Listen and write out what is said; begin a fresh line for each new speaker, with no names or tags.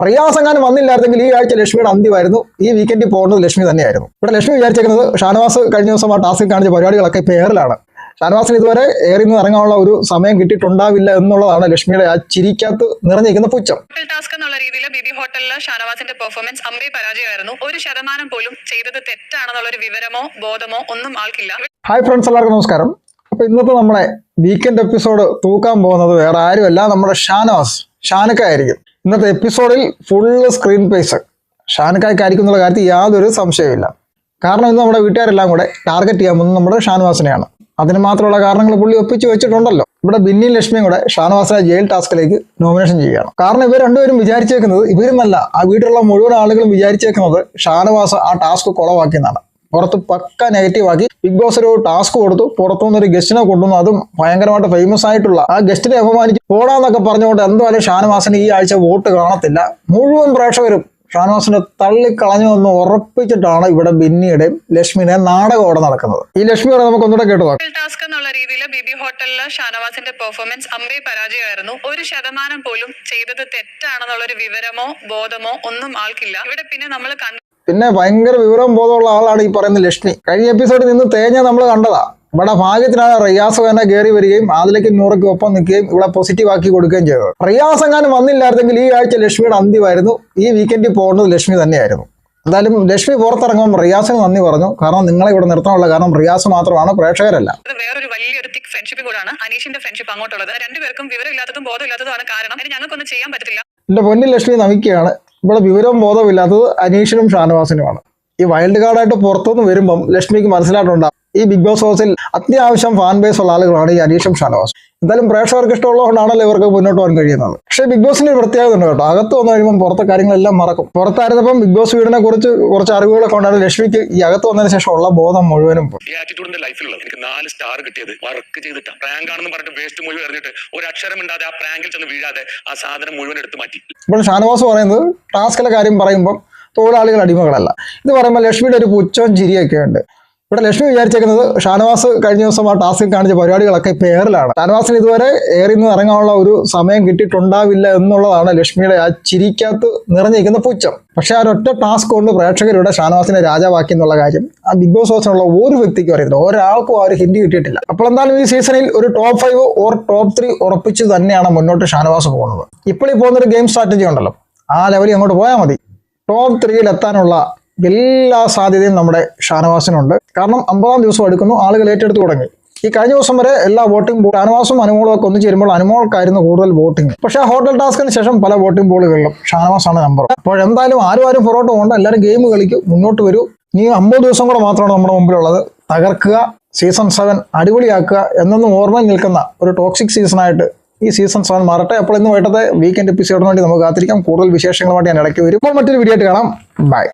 റിയാസ് എങ്ങാനും വന്നില്ലായിരുന്നെങ്കിൽ ഈ ആഴ്ച ലക്ഷ്മിയുടെ അന്ത്യമായിരുന്നു. ഈ വീക്കെൻഡിൽ പോകുന്നത് ലക്ഷ്മി തന്നെയായിരുന്നു. ഇവിടെ ലക്ഷ്മി വിചാരിച്ചേക്കുന്നത് ഷാനവാസ് കഴിഞ്ഞ ദിവസം ആ ടാസ്ക് കാണിച്ച പരിപാടികളൊക്കെ ഇപ്പോൾ എയറിലാണ് ഷാനവാസിന് ഇതുവരെ എയറിൽ നിന്ന് ഇറങ്ങാനുള്ള ഒരു സമയം കിട്ടിയിട്ടുണ്ടാവില്ല എന്നുള്ളതാണ് ലക്ഷ്മിയുടെ ആ ചിരിക്കകത്ത് നിറഞ്ഞിരിക്കുന്ന പുച്ഛം.
ഹോട്ടൽ ടാസ്ക് എന്നുള്ള രീതിയിൽ ബിബി ഹോട്ടലിലെ ഷാനവാസിന്റെ പെർഫോമൻസ് അമ്പേ പരാജയമായിരുന്നു. ഒരു ശതമാനം പോലും ചെയ്തത് തെറ്റാണെന്നുള്ള ഒരു വിവരമോ ബോധമോ ഒന്നും ആൾക്കില്ല.
ഹായ് ഫ്രണ്ട്സ് എല്ലാവർക്കും നമസ്കാരം. അപ്പൊ ഇന്നത്തെ നമ്മളെ വീക്കെൻഡ് എപ്പിസോഡ് തൂക്കാൻ പോകുന്നത് വേറെ ആരുമല്ല നമ്മുടെ ഷാനവാസ്. ഷാനക്ക ആയിരിക്കും ഇന്നത്തെ എപ്പിസോഡിൽ ഫുള്ള് സ്ക്രീൻ പേസ് ഷാനക്കായ്ക്കായിരിക്കും എന്നുള്ള കാര്യത്തിൽ യാതൊരു സംശയമില്ല കാരണം ഇന്ന് നമ്മുടെ വീട്ടുകാരെല്ലാം കൂടെ ടാർഗറ്റ് ചെയ്യാൻ പോകുന്നത് നമ്മുടെ ഷാനുവാസനെയാണ്. അതിന് മാത്രമുള്ള കാരണങ്ങൾ പുള്ളി ഒപ്പിച്ച് വെച്ചിട്ടുണ്ടല്ലോ. ഇവിടെ ബിന്നിയും ലക്ഷ്മിയും കൂടെ ഷാനവാസിനെ ജയിൽ ടാസ്കിലേക്ക് നോമിനേഷൻ ചെയ്യുകയാണ്. കാരണം ഇവർ രണ്ടുപേരും വിചാരിച്ചേക്കുന്നത് ഇവരുമല്ല ആ വീട്ടിലുള്ള മുഴുവൻ ആളുകളും വിചാരിച്ചേക്കുന്നത് ഷാനവാസ് ആ ടാസ്ക് കുളവാക്കിയെന്നാണ് പുറത്ത് പക്ക നെഗറ്റീവ് ആക്കി ബിഗ് ബോസ് ഒരു ടാസ്ക് കൊടുത്തു. പുറത്തുനിന്ന് ഒരു ഗസ്റ്റിനെ കൊണ്ടുവന്നു. അതും ഭയങ്കരമായിട്ട് ഫേമസ് ആയിട്ടുള്ള. ആ ഗസ്റ്റിനെ അപമാനിച്ച് പോടാന്നൊക്കെ പറഞ്ഞുകൊണ്ട് എന്തായാലും ഷാനവാസിന് ഈ ആഴ്ച വോട്ട് കാണത്തില്ല. മുഴുവൻ പ്രേക്ഷകരും ഷാനവാസിനെ തള്ളിക്കളഞ്ഞു എന്ന് ഉറപ്പിച്ചിട്ടാണ് ഇവിടെ ബിന്നിയുടെയും ലക്ഷ്മിയുടെ നാടകം അവിടെ നടക്കുന്നത്. ഈ ലക്ഷ്മിയോടെ നമുക്ക് ഒന്നുകൂടെ കേട്ടു
ടാസ്ക് എന്നുള്ള രീതിയിൽ ബിബി ഹോട്ടലിലെ ഷാനവാസിന്റെ പെർഫോമൻസ് അമ്പേ പരാജയമായിരുന്നു. ഒരു ശതമാനം പോലും ചെയ്തത് തെറ്റാണെന്നുള്ള ഒരു വിവരമോ ബോധമോ ഒന്നും ആൾക്കില്ല. ഇവിടെ പിന്നെ നമ്മൾ
പിന്നെ ഭയങ്കര വിവരം ബോധമുള്ള ആളാണ് ഈ പറയുന്ന ലക്ഷ്മി. കഴിഞ്ഞ എപ്പിസോഡിൽ നിന്ന് തേഞ്ഞ നമ്മൾ കണ്ടതാ. ഇവിടെ ഭാഗ്യത്തിനാണ് റിയാസ് തന്നെ കയറി വരികയും അതിലേക്ക് നൂറയ്ക്ക് ഒപ്പം നിൽക്കുകയും ഇവിടെ പോസിറ്റീവ് ആക്കി കൊടുക്കുകയും ചെയ്തത്. റിയാസ് എങ്ങാനും വന്നില്ലായിരുന്നെങ്കിൽ ഈ ആഴ്ച ലക്ഷ്മിയുടെ അന്ത്യമായിരുന്നു. ഈ വീക്കെൻഡിൽ പോകുന്നത് ലക്ഷ്മി തന്നെയായിരുന്നു. എന്തായാലും ലക്ഷ്മി പുറത്തിറങ്ങുമ്പോൾ റിയാസിന് നന്ദി പറഞ്ഞു. കാരണം നിങ്ങളെ ഇവിടെ നിർത്താനുള്ള കാരണം റിയാസ് മാത്രമാണ് പ്രേക്ഷകരല്ല.
വേറൊരു വലിയൊരു തിക് ഫ്രണ്ട്ഷിപ്പ് കൂടാണ്. അനീഷിന്റെ ഫ്രണ്ട്ഷിപ്പ് അങ്ങോട്ടുള്ളത്. രണ്ടുപേർക്കും വിവരമില്ലാത്തതും ബോധമില്ലാത്തതുമാണ് കാരണം. ഞങ്ങൾക്കൊന്നും ചെയ്യാൻ പറ്റില്ല
എന്റെ പൊന്നിൽ ലക്ഷ്മി നമിക്കുകയാണ്. ഇവിടെ വിവരവും ബോധവും ഇല്ലാത്തത് അനീഷിനും ഷാനവാസിനുമാണ്. ഈ വൈൽഡ് കാർഡായിട്ട് പുറത്തുനിന്ന് വരുമ്പം ലക്ഷ്മിക്ക് മനസ്സിലായിട്ടുണ്ടാവും. ഈ ബിഗ് ബോസ് ഹൗസിൽ അത്യാവശ്യം ഫാൻ ബേസ് ഉള്ള ആളുകളാണ് ഈ അനീഷും ഷാനവാസ്. എന്തായാലും പ്രേക്ഷകർക്ക് ഇഷ്ടമുള്ളതുകൊണ്ടാണല്ലോ ഇവർക്ക് മുന്നോട്ട് പോകാൻ കഴിയുന്നത്. പക്ഷേ ബിഗ് ബോസിന് ഒരു പ്രത്യേകത ഉണ്ട് കേട്ടോ. അകത്ത് വന്നു കഴിയുമ്പോൾ പുറത്തെ കാര്യങ്ങളെല്ലാം മറക്കും. പുറത്തായിരുന്നപ്പം ബിഗ് ബോസ് വീടിനെ കുറിച്ച് കുറച്ച് അറിവുകളൊക്കെ ഉണ്ടായിരുന്നു ലക്ഷ്മിക്ക് ഈ അകത്ത് വന്നതിന് ശേഷം ഉള്ള ബോധം മുഴുവനും
ഈ ആറ്റിറ്റ്യൂഡിന്റെ ലൈഫിലുള്ളത് എനിക്ക് നാല് സ്റ്റാർ കിട്ടിയത് വർക്ക് ചെയ്തിട്ടാ പ്രാങ്ക് ആണെന്ന് പറഞ്ഞിട്ട് വേസ്റ്റ് മുഴുവൻ എറിഞ്ഞിട്ട് ഒരു അക്ഷരം ഇണ്ടാതെ ആ പ്രാങ്കിൽ ചെന്ന് വീഴാതെ ആ സാധനം മുഴുവൻ എടുത്തു മാറ്റി.
ഇപ്പോൾ ഷാനവാസ് പറയുന്നത് ടാസ്കിലെ കാര്യം പറയുമ്പോൾ തൊഴിലാളികൾ അടിമകളല്ല. ഇത് പറയുമ്പോൾ ലക്ഷ്മിയുടെ ഒരു പുച്ഛവും ചിരിയൊക്കെ ഉണ്ട് ഇവിടെ ലക്ഷ്മി വിചാരിച്ചേക്കുന്നത് ഷാനവാസ് കഴിഞ്ഞ ദിവസം ആ ടാസ്കിൽ കാണിച്ച പരിപാടികളൊക്കെ ഇപ്പോൾ എയറിലാണ് ഷാനവാസിന് ഇതുവരെ എയറിൽ നിന്ന് ഇറങ്ങാനുള്ള ഒരു സമയം കിട്ടിയിട്ടുണ്ടാവില്ല എന്നുള്ളതാണ് ലക്ഷ്മിയുടെ ആ ചിരിക്കകത്ത് നിറഞ്ഞിരിക്കുന്ന പുച്ഛം. പക്ഷേ ആ ഒറ്റ ടാസ്ക് കൊണ്ട് പ്രേക്ഷകരുടെ ഷാനവാസിനെ രാജാവാക്കി എന്നുള്ള കാര്യം ആ ബിഗ് ബോസ് ഹൗസിനുള്ള ഒരു വ്യക്തിക്കും അറിയത്തില്ല. ഒരാൾക്കും ആ ഒരു ഹിന്ദി കിട്ടിയിട്ടില്ല. അപ്പോൾ എന്തായാലും ഈ സീസണിൽ ഒരു top five or top three ഉറപ്പിച്ച് തന്നെയാണ് മുന്നോട്ട് ഷാനവാസ് പോകുന്നത്. ഇപ്പോൾ ഈ പോകുന്നൊരു ഗെയിം സ്ട്രാറ്റജി ഉണ്ടല്ലോ. ആ ലെവലിൽ അങ്ങോട്ട് പോയാൽ മതി. ടോപ്പ് ത്രീയിൽ എത്താനുള്ള എല്ലാ സാധ്യതയും നമ്മുടെ ഷാനവാസിനുണ്ട്. കാരണം അമ്പതാം ദിവസം എടുക്കുന്നു ആളുകൾ ഏറ്റെടുത്ത് തുടങ്ങി. ഈ കഴിഞ്ഞ ദിവസം വരെ എല്ലാ വോട്ടിംഗ് ഷാനവാസും അനുമോളും ഒക്കെ ഒന്നു ചേരുമ്പോൾ അനുമോൾക്കായിരുന്നു കൂടുതൽ വോട്ടിംഗ്. പക്ഷെ ആ ഹോട്ടൽ ടാസ്കിന് ശേഷം പല വോട്ടിംഗ് ബോളുകളിലും ഷാനവാസാണ് നമ്പർ അപ്പോൾ എന്തായാലും ആരും ആരും പുറകോട്ട് പോകണ്ട എല്ലാവരും ഗെയിം കളിക്കും മുന്നോട്ട് വരൂ. ഇനി അമ്പത് ദിവസം കൂടെ മാത്രമാണ് നമ്മുടെ മുമ്പിലുള്ളത്. തകർക്കുക സീസൺ സെവൻ അടിപൊളിയാക്കുക എന്നൊന്നും ഓർമ്മ നിൽക്കുന്ന ഒരു ടോക്സിക് സീസണായിട്ട് ഈ സീസൺ സെവൻ മാറട്ടെ. അപ്പോൾ ഇന്ന് വൈകിട്ടത്തെ വീക്കെൻഡ് എപ്പിസോഡിന് വേണ്ടി നമുക്ക് കാത്തിരിക്കാം. കൂടുതൽ വിശേഷങ്ങളുമായിട്ട് ഞാൻ ഇടയ്ക്ക് വരും. ഇപ്പോൾ മറ്റൊരു വീഡിയോ ആയിട്ട് കാണാം. ബൈ